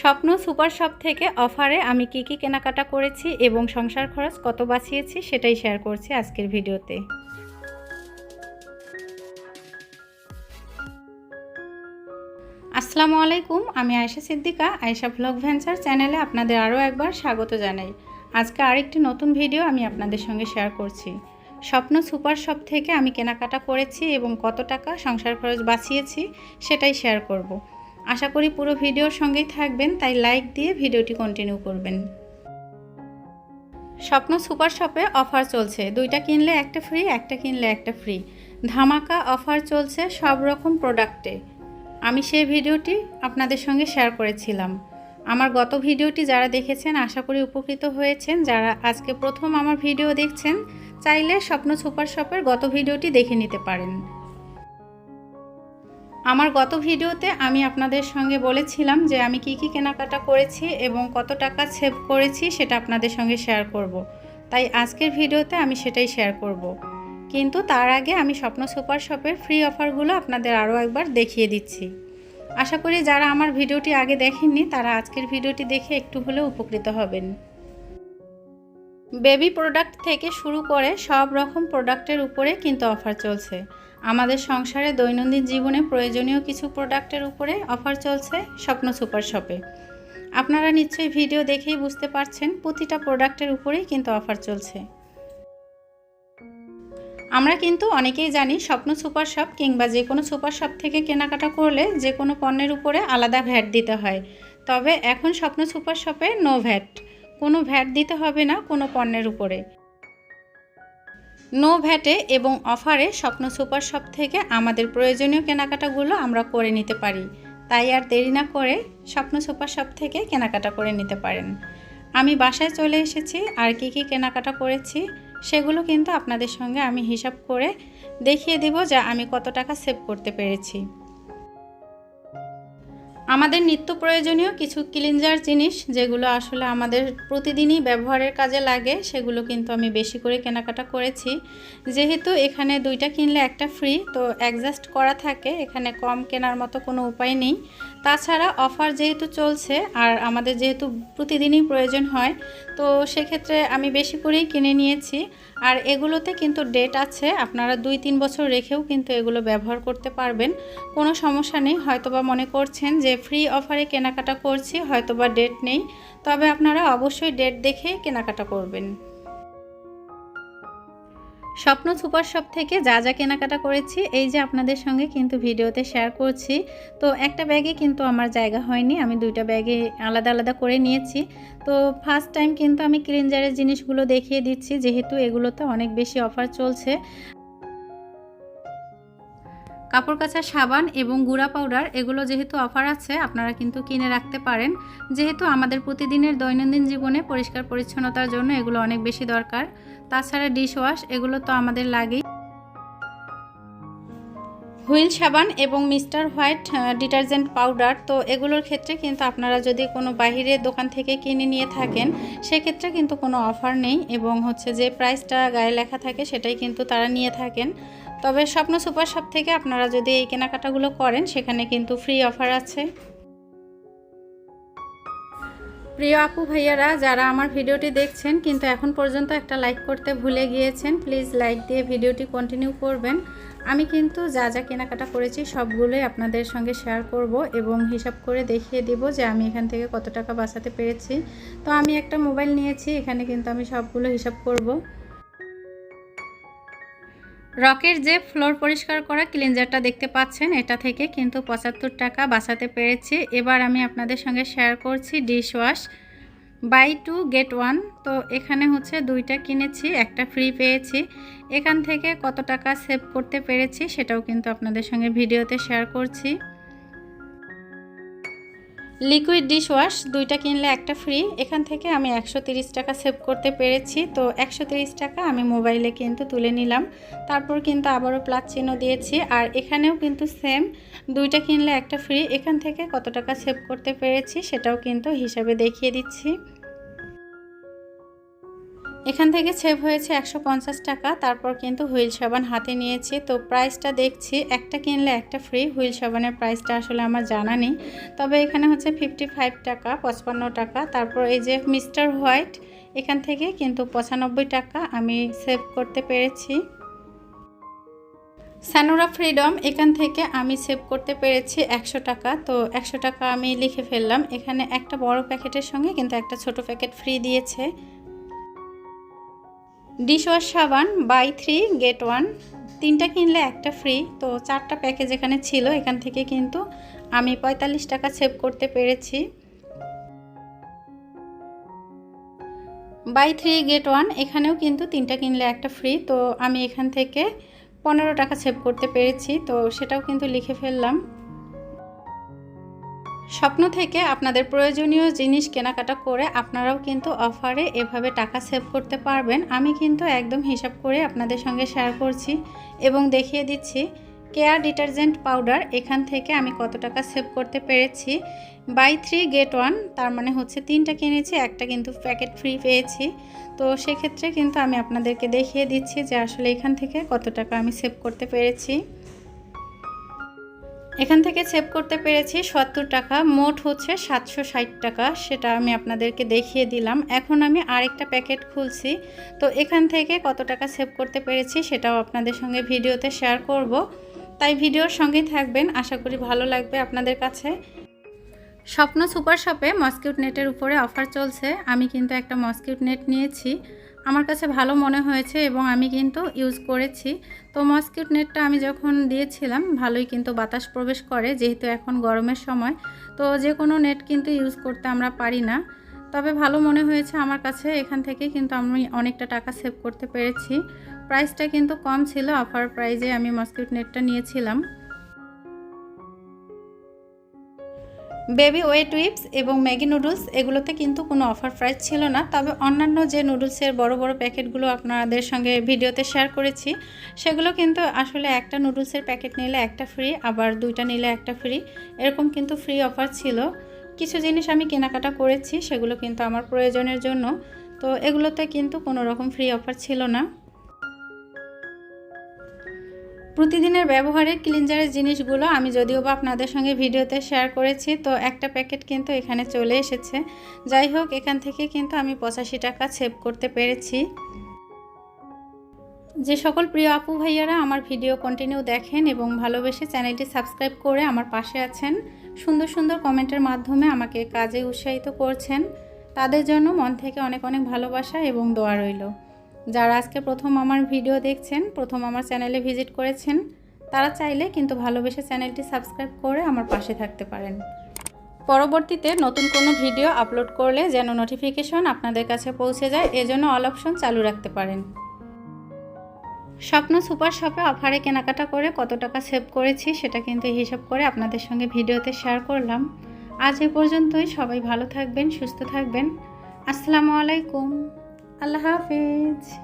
স্বপ্ন super shop থেকে অফারে আমি কি কি কেনাকাটা করেছি এবং সংসার খরচ কত বাঁচিয়েছি সেটাই শেয়ার করছি আজকের ভিডিওতে। আসসালামু আলাইকুম, আমি আয়েশা সিদ্দিকা, আয়েশা ভ্লগ ভেঞ্চার চ্যানেলে আপনাদের আরও একবার স্বাগত জানাই। আজকে আরেকটি নতুন ভিডিও আমি আপনাদের সঙ্গে শেয়ার করছি। স্বপ্ন সুপার শপ থেকে আমি কেনাকাটা করেছি এবং কত টাকা সংসার খরচ বাঁচিয়েছি সেটাই শেয়ার করব। আশা করি পুরো ভিডিওর সঙ্গেই থাকবেন, তাই লাইক দিয়ে ভিডিওটি কন্টিনিউ করবেন। স্বপ্ন সুপার শপে অফার চলছে। দুইটা কিনলে একটা ফ্রি একটা কিনলে একটা ফ্রি ধামাকা অফার চলছে সব রকম প্রোডাক্টে আমি সেই ভিডিওটি আপনাদের সঙ্গে শেয়ার করেছিলাম। আমার গত ভিডিওটি যারা দেখেছেন, আশা করি উপকৃত হয়েছেন। যারা আজকে প্রথম আমার ভিডিও দেখছেন, চাইলে স্বপ্ন সুপার শপের গত ভিডিওটি দেখে নিতে পারেন। আমার গত ভিডিওতে আমি আপনাদের সঙ্গে বলেছিলাম যে আমি কি কি কেনাকাটা করেছি এবং কত টাকা সেভ করেছি সেটা আপনাদের সঙ্গে শেয়ার করব। তাই আজকের ভিডিওতে আমি সেটাই শেয়ার করব। কিন্তু তার আগে আমি স্বপ্ন সুপার শপের ফ্রি অফারগুলো আপনাদের আরও একবার দেখিয়ে দিচ্ছি আশা করি যারা আমার ভিডিওটি আগে দেখেননি, তারা আজকের ভিডিওটি দেখে একটু হলেও উপকৃত হবেন বেবি প্রোডাক্ট থেকে শুরু করে সব রকম প্রোডাক্টের উপরে কিন্তু অফার চলছে আমাদের সংসারে দৈনন্দিন জীবনে প্রয়োজনীয় কিছু প্রোডাক্টের উপরে অফার চলছে স্বপ্ন সুপার শপে। আপনারা নিশ্চয়ই ভিডিও দেখেই বুঝতে পারছেন প্রতিটা প্রোডাক্টের উপরেই কিন্তু অফার চলছে। আমরা কিন্তু অনেকেই জানি স্বপ্ন সুপার শপ কিংবা যে কোনো সুপার শপ থেকে কেনাকাটা করলে যে কোনো পণ্যের উপরে আলাদা ভ্যাট দিতে হয়। তবে এখন স্বপ্ন সুপার শপে নো ভ্যাট। কোনো ভ্যাট দিতে হবে না কোনো পণ্যের উপরে। নো ভ্যাটে এবং অফারে স্বপ্ন সুপার শপ থেকে আমাদের প্রয়োজনীয় কেনাকাটাগুলো আমরা করে নিতে পারি। তাই আর দেরি না করে স্বপ্ন সুপার শপ থেকে কেনাকাটা করে নিতে পারেন। আমি বাসায় চলে এসেছি, আর কি কি কেনাকাটা করেছি সেগুলো কিন্তু আপনাদের সঙ্গে আমি হিসাব করে দেখিয়ে দেব যা আমি কত টাকা সেভ করতে পেরেছি। আমাদের নিত্য প্রয়োজনীয় কিছু ক্লিনজার জিনিস যেগুলো আসলে আমাদের প্রতিদিনই ব্যবহারের কাজে লাগে, সেগুলো কিন্তু আমি বেশি করে কেনাকাটা করেছি। যেহেতু এখানে দুইটা কিনলে একটা ফ্রি তো অ্যাডজাস্ট করা থাকে, এখানে কম কেনার মতো কোনো উপায় নেই। তাছাড়া অফার যেহেতু চলছে আর আমাদের যেহেতু প্রতিদিনই প্রয়োজন হয়, তো সেক্ষেত্রে আমি বেশি করেই কিনে নিয়েছি। আর এগুলোতে কিন্তু ডেট আছে, আপনারা দুই তিন বছর রেখেও কিন্তু এগুলো ব্যবহার করতে পারবেন। কোনো সমস্যা নেই, হয়তোবা মনে করছেন যে ফ্রি অফারে কেনাকাটা করছি, হয়তোবা ডেট নেই। তবে আপনারা অবশ্যই ডেট দেখে কেনাকাটা করবেন। স্বপ্ন সুপার শপ থেকে যা যা কেনাকাটা করেছি, এই যে আপনাদের সঙ্গে কিন্তু ভিডিওতে শেয়ার করছি। তো একটা ব্যাগে কিন্তু আমার জায়গা হয়নি, আমি দুইটা ব্যাগে আলাদা আলাদা করে নিয়েছি। তো ফার্স্ট টাইম কিন্তু আমি ক্লিনজারের জিনিসগুলো দেখিয়ে দিচ্ছি, যেহেতু এগুলোতে অনেক বেশি অফার চলছে। কাপড় কাচা সাবান এবং গুঁড়া পাউডার এগুলো যেহেতু অফার আছে, আপনারা কিন্তু কিনে রাখতে পারেন। যেহেতু আমাদের প্রতিদিনের দৈনন্দিন জীবনে পরিষ্কার পরিচ্ছন্নতার জন্য এগুলো অনেক বেশি দরকার। তাছাড়া ডিশ ওয়াশ এগুলো তো আমাদের লাগেই। হুইল সাবান এবং মিস্টার হোয়াইট ডিটারজেন্ট পাউডার, তো এগুলোর ক্ষেত্রে কিন্তু আপনারা যদি কোনো বাহিরের দোকান থেকে কিনে নিয়ে থাকেন, সেক্ষেত্রে কিন্তু কোনো অফার নেই এবং হচ্ছে যে প্রাইসটা গায়ে লেখা থাকে সেটাই কিন্তু তারা নিয়ে থাকেন। তবে স্বপ্ন সুপার শপ থেকে আপনারা যদি এই কেনাকাটাগুলো করেন, সেখানে কিন্তু ফ্রি অফার আছে। প্রিয় আপু ভাইয়ারা, যারা আমার ভিডিওটি দেখছেন, কিন্তু এখন পর্যন্ত একটা লাইক করতে ভুলে গিয়েছেন প্লিজ লাইক দিয়ে ভিডিওটি কন্টিনিউ করবেন। আমি কিন্তু যা যা কেনাকাটা করেছি, সবগুলোই আপনাদের সঙ্গে শেয়ার করব এবং হিসাব করে দেখিয়ে দিব যে আমি এখান থেকে কত টাকা বাঁচাতে পেরেছি। তো আমি একটা মোবাইল নিয়েছি, এখানে কিন্তু আমি সবগুলো হিসাব করব। রকের যে ফ্লোর পরিষ্কার করা ক্লিনজারটা দেখতে পাচ্ছেন, এটা থেকে কিন্তু পঁচাত্তর টাকা বাঁচাতে পেরেছি। এবার আমি আপনাদের সঙ্গে শেয়ার করছি dishwash buy two get one তো এখানে হচ্ছে দুইটা কিনেছি, একটা ফ্রি পেয়েছি। এখান থেকে কত টাকা সেভ করতে পেরেছি সেটাও কিন্তু আপনাদের সঙ্গে ভিডিওতে শেয়ার করছি। লিকুইড ডিশওয়াশ দুইটা কিনলে একটা ফ্রি এখান থেকে আমি একশো টাকা সেভ করতে পেরেছি। তো একশো টাকা আমি মোবাইলে কিন্তু তুলে নিলাম। তারপর কিন্তু আবারও প্লাস চিহ্ন দিয়েছি। আর এখানেও কিন্তু সেম দুইটা কিনলে একটা ফ্রি এখান থেকে কত টাকা সেভ করতে পেরেছি সেটাও কিন্তু হিসাবে দেখিয়ে দিচ্ছি। এখান থেকে সেভ হয়েছে একশো পঞ্চাশ টাকা, তারপর কিন্তু হুইল সাবান হাতে নিয়েছি। তো প্রাইসটা দেখছি, একটা কিনলে একটা ফ্রি হুইল সাবানের প্রাইসটা আসলে আমার জানা নেই। তবে এখানে হচ্ছে ফিফটি টাকা, পঁচপান্ন টাকা, তারপর এই যে মিস্টার হোয়াইট এখান থেকে কিন্তু পঁচানব্বই টাকা আমি সেভ করতে পেরেছি। স্যানোরা ফ্রিডম এখান থেকে আমি সেভ করতে পেরেছি একশো টাকা। তো একশো টাকা আমি লিখে ফেললাম। এখানে একটা বড় প্যাকেটের সঙ্গে কিন্তু একটা ছোট প্যাকেট ফ্রি দিয়েছে। ডিশওয়াশ সাবান, বাই থ্রি, গেট ওয়ান। তিনটা কিনলে একটা ফ্রি, তো চারটা প্যাকেজ এখানে ছিল, এখান থেকে কিন্তু আমি পঁয়তাল্লিশ টাকা সেভ করতে পেরেছি। বাই থ্রি, গেট ওয়ান, এখানেও কিন্তু তিনটা কিনলে একটা ফ্রি, তো আমি এখান থেকে পনেরো টাকা সেভ করতে পেরেছি, তো সেটাও কিন্তু লিখে ফেললাম। স্বপ্ন থেকে আপনাদের প্রয়োজনীয় জিনিস কেনাকাটা করে আপনারাও কিন্তু অফারে এভাবে টাকা সেভ করতে পারবেন। আমি কিন্তু একদম হিসাব করে আপনাদের সঙ্গে শেয়ার করছি এবং দেখিয়ে দিচ্ছি। কেয়ার ডিটারজেন্ট পাউডার, এখান থেকে আমি কত টাকা সেভ করতে পেরেছি। বাই থ্রি গেট ওয়ান, তার মানে হচ্ছে তিনটা কিনেছি, একটা কিন্তু প্যাকেট ফ্রি পেয়েছি। তো সেক্ষেত্রে কিন্তু আমি আপনাদেরকে দেখিয়ে দিচ্ছি যে আসলে এখান থেকে কত টাকা আমি সেভ করতে পেরেছি। এখান থেকে সেভ করতে পেরেছি সত্তর টাকা, মোট হচ্ছে সাতশো ষাট টাকা, সেটা আমি আপনাদেরকে দেখিয়ে দিলাম। এখন আমি আরেকটা প্যাকেট খুলছি। তো এখান থেকে কত টাকা সেভ করতে পেরেছি সেটাও আপনাদের সঙ্গে ভিডিওতে শেয়ার করব। তাই ভিডিওর সঙ্গেই থাকবেন, আশা করি ভালো লাগবে আপনাদের কাছে। স্বপ্ন সুপার শপে মস্কিউট নেটের উপরে অফার চলছে। আমি কিন্তু একটা মস্কিউট নেট নিয়েছি। আমার কাছে ভালো মনে হয়েছে এবং আমি কিন্তু ইউজ করেছি। তো মসকিউট নেটটা আমি যখন দিয়েছিলাম, ভালোই কিন্তু বাতাস প্রবেশ করে, যেহেতু এখন গরমের সময়। তো যে কোনো নেট কিন্তু ইউজ করতে আমরা পারি না। তবে ভালো মনে হয়েছে আমার কাছে, এখান থেকে কিন্তু আমি অনেকটা টাকা সেভ করতে পেরেছি। প্রাইসটা কিন্তু কম ছিল অফার প্রাইজে আমি মসকিউট নেটটা নিয়েছিলাম। বেবি ওয়েট উইপস এবং ম্যাগি নুডলস, এগুলোতে কিন্তু কোনো অফার প্রাইস ছিল না। তবে অন্যান্য যে নুডলসের বড় বড় প্যাকেটগুলো আপনাদের সঙ্গে ভিডিওতে শেয়ার করেছি, সেগুলো কিন্তু আসলে একটা নুডলসের প্যাকেট নিলে একটা ফ্রি, আবার দুইটা নিলে একটা ফ্রি, এরকম কিন্তু ফ্রি অফার ছিল। কিছু জিনিস আমি কেনাকাটা করেছি, সেগুলো কিন্তু আমার প্রয়োজনের জন্য। তো এগুলোতে কিন্তু কোনো রকম ফ্রি অফার ছিল না। প্রতিদিনের ব্যবহারের ক্লিনজারের জিনিসগুলো আমি যদিও বা আপনাদের সঙ্গে ভিডিওতে শেয়ার করেছি, তো একটা প্যাকেট কিন্তু এখানে চলে এসেছে। যাই হোক, এখান থেকে কিন্তু আমি পঁচাশি টাকা সেভ করতে পেরেছি। যে সকল প্রিয় আপু ভাইয়ারা আমার ভিডিও কন্টিনিউ দেখেন এবং ভালোবেসে চ্যানেলটি সাবস্ক্রাইব করে আমার পাশে আছেন, সুন্দর সুন্দর কমেন্টের মাধ্যমে আমাকে কাজে উৎসাহিত করছেন। তাদের জন্য মন থেকে অনেক অনেক ভালোবাসা এবং দোয়া রইল। যারা আজকে প্রথম আমার ভিডিও দেখছেন, প্রথম আমার চ্যানেলে ভিজিট করেছেন, তারা চাইলে কিন্তু ভালোবেসে চ্যানেলটি সাবস্ক্রাইব করে আমার পাশে থাকতে পারেন। পরবর্তীতে নতুন কোনো ভিডিও আপলোড করলে যেন নোটিফিকেশন আপনাদের কাছে পৌঁছে যায়, এজন্য অল অপশন চালু রাখতে পারেন। স্বপ্ন সুপার শপে অফারে কেনাকাটা করে কত টাকা সেভ করেছি সেটা কিন্তু হিসাব করে আপনাদের সঙ্গে ভিডিওতে শেয়ার করলাম। আজ এ পর্যন্তই, সবাই ভালো থাকবেন, সুস্থ থাকবেন। আসসালামু আলাইকুম। الله حافظ.